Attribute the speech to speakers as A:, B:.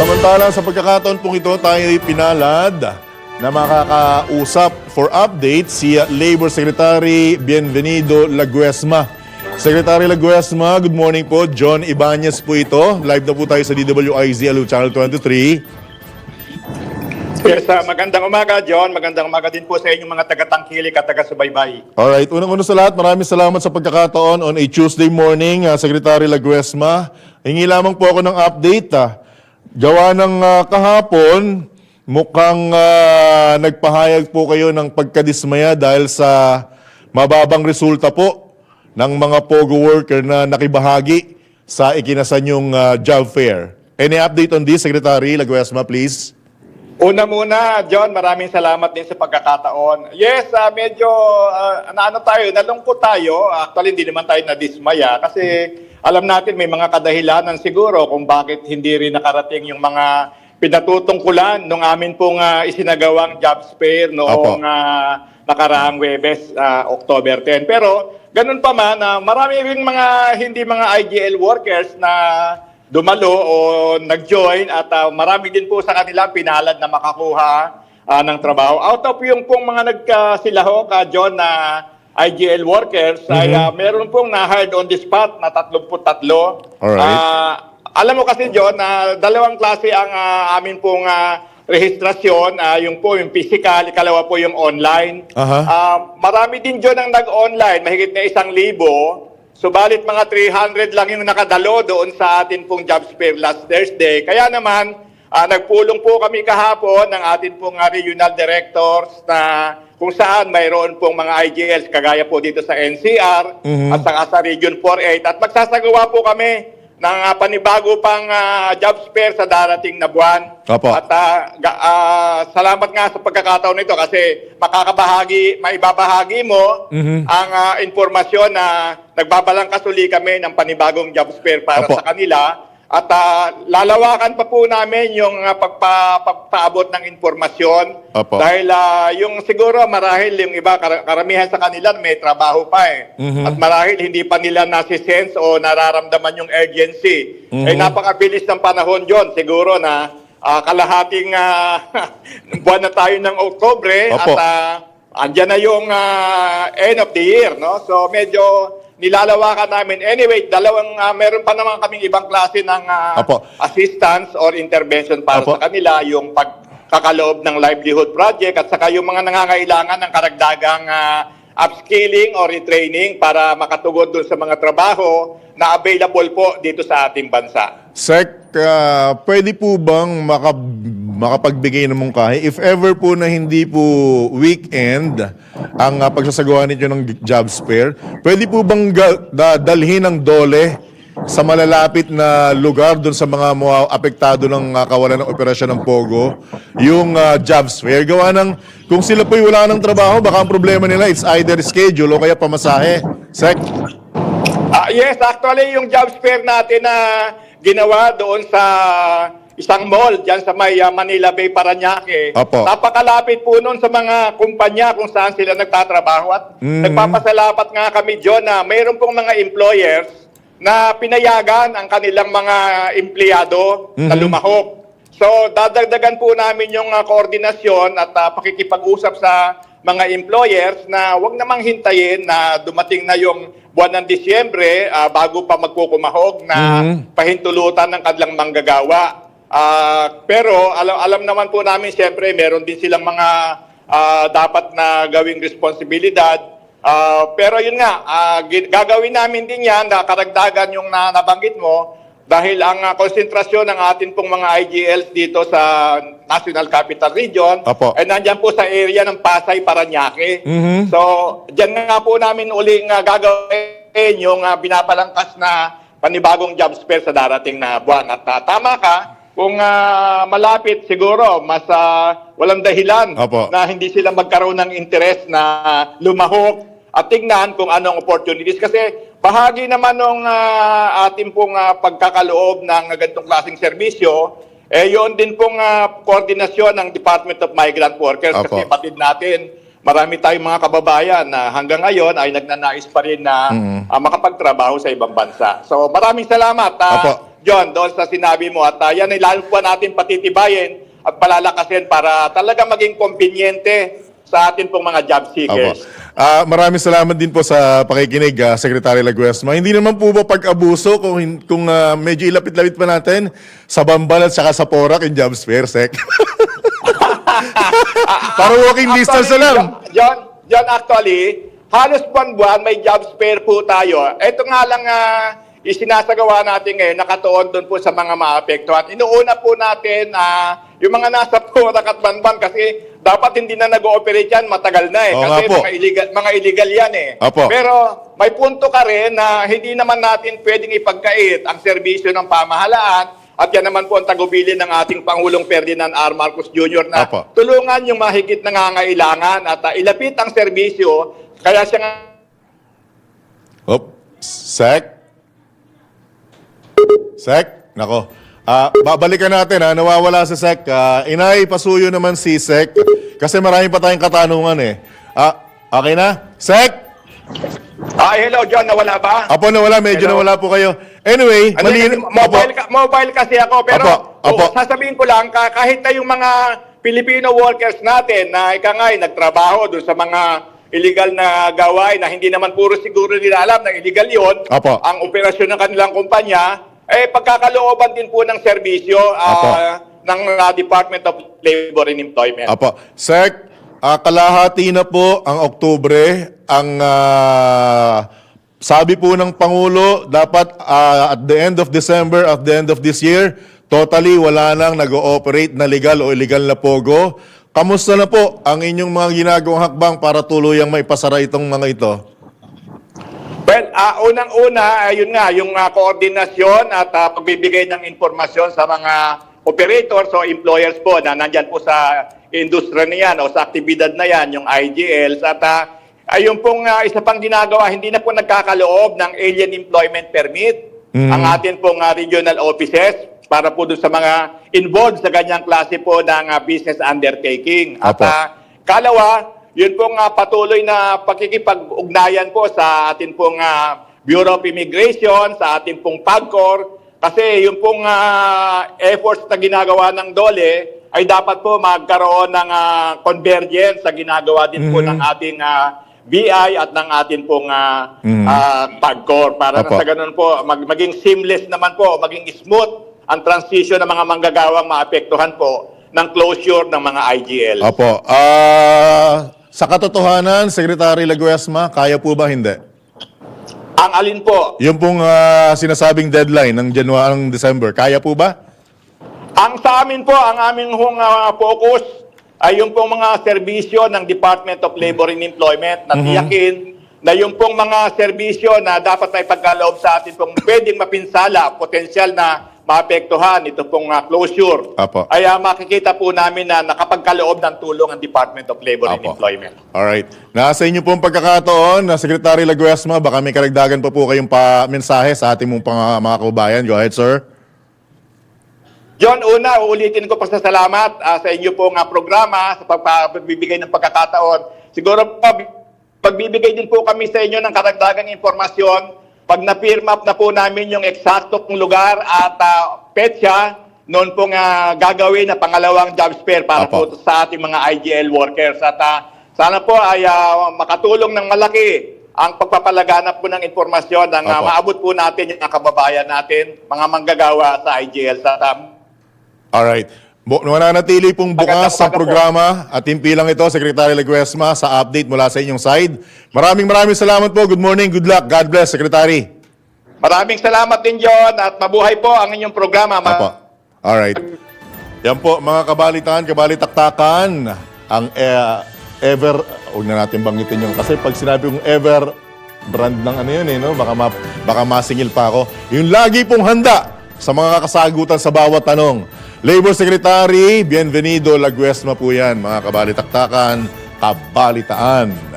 A: Samantala, sa pagkakataon pong ito, tayo ay pinalad na makakausap for update si Labor Secretary Bienvenido Laguesma. Secretary Laguesma, good morning po. John Ibanez po ito. Live na po tayo sa DWIZ Alu Channel 23.
B: Yes, ah, magandang umaga, John. Magandang umaga din po sa inyong mga taga-tangkilik at taga-subaybay.
A: Alright, unang-una sa lahat, maraming salamat sa pagkakataon on a Tuesday morning, ah, Secretary Laguesma. Hingi lamang po ako ng update. ah. Gawa ng ah, kahapon, mukhang ah, nagpahayag po kayo ng pagkadismaya dahil sa mababang resulta po ng mga POGO worker na nakibahagi sa ikinasan yung ah, job fair. Any update on this, Secretary Laguesma, please?
B: Una muna, John, maraming salamat din sa pagkakataon. Yes, ah, medyo ah, naano tayo, nalungkot tayo. Actually, hindi naman tayo nadismaya kasi alam natin may mga kadahilanan siguro kung bakit hindi rin nakarating yung mga pinatutungkulan nung amin pong ah, isinagawang job fair noong ah, nakaraang Webes, ah, October 10. Pero ganun pa man, ah, marami rin mga hindi mga IGL workers na dumalo o nag-join at ah, marami din po sa kanila pinalad na makakuha ah, ng trabaho. Out of yung pong mga nagkasilaho ka, John, na IGL workers, ay ah, meron pong na-hired on the spot na 33.
A: Alright.
B: Ah, alam mo kasi, John, na dalawang klase ang ah, amin pong ah, rehistrasyon. Ah, yung po, yung physical, ikalawa po yung online.
A: Aha.
B: Ah, marami din John ang nag-online, mahigit na isang libo. Subalit mga 300 lang yung nakadalo doon sa atin pong jobs fair last Thursday. Kaya naman, ah, nagpulong po kami kahapon ng atin pong ah, regional directors na kung saan mayroon pong mga IGLs kagaya po dito sa NCR
A: Mhm.
B: at saka sa Region 48 at magsasagawa po kami ng ah, panibago pang ah, jobs fair sa darating na buwan.
A: Opo.
B: At ga- ah, salamat nga sa pagkakataon nito kasi makakabahagi, maibabahagi mo
A: Mhm.
B: ang ah, informasyon na nagbabalangkas uli kami ng panibagong jobs fair para
A: Opo.
B: sa kanila. At ah, lalawakan pa po namin yung ah, pagpa, pagpaabot ng informasyon.
A: Opo.
B: Dahil ah, yung siguro marahil yung iba, kar- karamihan sa kanila may trabaho pa eh.
A: Mhm.
B: At marahil hindi pa nila nasisense o nararamdaman yung urgency.
A: Mhm.
B: Eh napakabilis ng panahon yon siguro na ah, kalahating ah, buwan na tayo ng Oktobre
A: Opo.
B: at ah, andyan na yung ah, end of the year, no? So medyo nilalawakan namin. Anyway, dalawang ah, meron pa naman kaming ibang klase ng
A: Opo.
B: assistance or intervention para
A: Opo.
B: sa kanila, yung pagkakaloob ng livelihood project at saka yung mga nangangailangan ng karagdagang ah, upskilling or retraining para makatugod dun sa mga trabaho na available po dito sa ating bansa.
A: Sec, ah, pwede po bang maka, makapagbigay ng mungkahi? If ever po na hindi po weekend ang ah, pagsasagawa ninyo ng job fair, pwede po bang dalhin ng dole sa malalapit na lugar doon sa mga mga apektado ng ah, kawalan ng operasyon ng Pogo, yung ah, jobs fair? Gawa ng, kung sila po'y wala ng trabaho, baka ang problema nila, it's either schedule o kaya pamasahe. Sec?
B: Ah, yes, actually yung jobs fair natin na ginawa doon sa isang mall diyan sa may ah, Manila Bay Paranaque.
A: Opo.
B: Napakalapit po noon sa mga kumpanya kung saan sila nagtatrabaho at
A: Mhm.
B: nagpapasalamat nga kami John na mayroon pong mga employers na pinayagan ang kanilang mga empleyado na
A: Mhm.
B: lumahok. So, dadagdagan po namin yung ah, koordinasyon at ah, pakikipag-usap sa mga employers na wag namang hintayin na dumating na yung buwan ng Disyembre ah, bago pa magkukumahog na
A: Mhm.
B: pahintulutan ng kanilang manggagawa. Ah, pero alam, alam naman po namin siyempre meron din silang mga ah, dapat na gawing responsibilidad. Ah, pero yun nga, gi- gagawin namin din yan na karagdagan yung na, nabanggit mo dahil ang ah, konsentrasyon ng atin pong mga IGLs dito sa National Capital Region
A: Apo.
B: ay nandyan po sa area ng Pasay, Paranaque.
A: Mhm.
B: So, dyan nga po namin uli nga gagawin yung ah, binapalangkas na panibagong job fair sa darating na buwan. At ah, tama ka, kung ah, malapit siguro, mas ah, walang dahilan
A: Apo.
B: na hindi sila magkaroon ng interest na lumahok at tingnan kung anong opportunities. Kasi bahagi naman ng ating pong ah, pagkakaloob ng ganitong klaseng serbisyo, eh yun din pong ah, koordinasyon ng Department of Migrant Workers.
A: Opo.
B: Kasi batid natin, marami tayong mga kababayan na hanggang ngayon ay nagnanais pa rin na
A: Mhm.
B: ah, makapagtrabaho sa ibang bansa. So maraming salamat. ah,
A: Opo.
B: John, doon sa sinabi mo. At ah, yan ay lalo po natin patitibayin at palalakasin para talaga maging kombinyente sa atin pong mga job
A: Opo. Ah, maraming salamat din po sa pakikinig, ah, Secretary Laguesma. Hindi naman po ba pag-abuso kung, kung ah, medyo ilapit-lapit pa natin sa Bambal at saka sa Porac yung jobs fair, Sec? Para walking distance na lang.
B: John, John, actually, halos buwan-buwan may job spare po tayo. Ito nga lang uh, isinasagawa natin ngayon, nakatuon doon po sa mga maapektuhan. Inuuna po natin ah, yung mga nasa Porac at Banban kasi dapat hindi na nag-ooperate yan, matagal na eh.
A: Oo
B: kasi
A: nga po.
B: mga illegal, mga illegal yan eh.
A: Opo.
B: Pero may punto ka rin na hindi naman natin pwedeng ipagkait ang serbisyo ng pamahalaan at yan naman po ang tagubilin ng ating Pangulong Ferdinand R. Marcos Jr. na
A: Opo.
B: tulungan yung mahigit nangangailangan at uh, ilapit ang serbisyo. Kaya siya nga
A: Op, Sec? Sec? Nako. Ah, babalikan natin ha, nawawala si Sec. Ah, inay, pasuyo naman si Sec. Kasi marami pa tayong katanungan eh. Ah, okay na? Sec?
B: Ah, hello John, nawala ba?
A: Apo, nawala. Medyo
B: Hello?
A: nawala po kayo. Anyway,
B: Ano
A: mali...
B: mobile, ka, mobile kasi ako pero
A: Apo, apo.
B: oo, sasabihin ko lang ka- kahit na yung mga Filipino workers natin na ika nga nagtrabaho doon sa mga illegal na gawain na hindi naman puro siguro nila alam na illegal yon ang operasyon ng kanilang kumpanya eh pagkakalooban din po ng serbisyo ah, ng ah, Department of Labor and Employment.
A: Apo. Sec, ah, kalahati na po ang Oktubre. Ang ah, sabi po ng Pangulo, dapat ah, at the end of December, at the end of this year, totally wala nang nag-ooperate na legal o illegal na pogo. Kamusta na po ang inyong mga ginagawang hakbang para tuluyang maipasara itong mga ito?
B: Well, ah, unang-una, ayun nga, yung ah, koordinasyon at ah, pagbibigay ng informasyon sa mga operators o employers po na nandyan po sa industriya na yan o sa aktibidad na yan, yung IGLs. At ah, ayun pong ah, isa pang ginagawa, hindi na po nagkakaloob ng alien employment permit ang atin pong ah, regional offices para po doon sa mga involved sa ganyang klase po ng ah, business undertaking. At
A: Apo.
B: ah, Kalawa, yun pong ah, patuloy na pakikipag-ugnayan po sa atin pong ah, Bureau of Immigration, sa atin pong PAGCOR, kasi yung pong ah, efforts na ginagawa ng DOLE ay dapat po magkaroon ng ah, convergence sa ginagawa din po ng ating ah, BI at ng atin pong ah,
A: Mhm.
B: ah, PAGCOR para
A: Apo.
B: sa ganun po mag- maging seamless naman po, maging smooth ang transition ng mga manggagawang maapektuhan po ng closure ng mga IGL.
A: Apo. Ah, sa katotohanan, Secretary Laguesma, kaya po ba hindi?
B: Ang alin po,
A: Yung pong ah, sinasabing deadline ng January, ng December, kaya po ba?
B: ang sa amin po, ang aming hong ah, focus ay yung pong mga serbisyo ng Department of Labor and Employment na tiyakin na yung pong mga serbisyo na dapat na ipagkaloob sa atin pong pwedeng mapinsala, potensyal na maapektuhan ito pong ah, closure.
A: Apo.
B: Ay ah, makikita po namin na nakapagkaloob ng tulong ang Department of Labor and
A: Apo.
B: Employment.
A: Alright. Nasa inyo pong pagkakataon, na Secretary Laguesma, baka may karagdagan pa po kayong pa mensahe sa ating mong pang, mga kababayan. Go ahead, sir.
B: John, una, uulitin ko pasasalamat ah, sa inyo pong ah, programa sa pagbibigay ng pagkakataon. Siguro pa, pagbibigay din po kami sa inyo ng karagdagang impormasyon pag na-firm up na po namin yung eksakto pong lugar at ah, petsa, noon pong ah, gagawin na pangalawang job fair para
A: Apo.
B: po sa ating mga IGL workers. At ah, sana po ay ah, makatulong ng malaki ang pagpapalaganap po ng impormasyon ng
A: Apo.
B: maabot po natin yung kababayan natin, mga manggagawa sa IGL sa ah,
A: Alright. Bu- Nananatili pong bukas sa programa at timpi lang ito, Secretary Laguesma, sa update mula sa inyong side. Maraming maraming salamat po. Good morning, good luck. God bless, Secretary.
B: Maraming salamat din, John, at mabuhay po ang inyong programa. Ma-
A: Apo. Alright. Yan po, mga kabalitan, kabalitaktakan, ang eh, ever, huwag na natin banggitin yung, kasi pag sinabi kong ever, brand ng ano yun eh, no? Baka, ma, baka masingil pa ako. Yung lagi pong handa sa mga kasagutan sa bawat tanong. Labor Secretary, Bienvenido Laguesma po yan, mga kabalitaktakan, kabalitaan.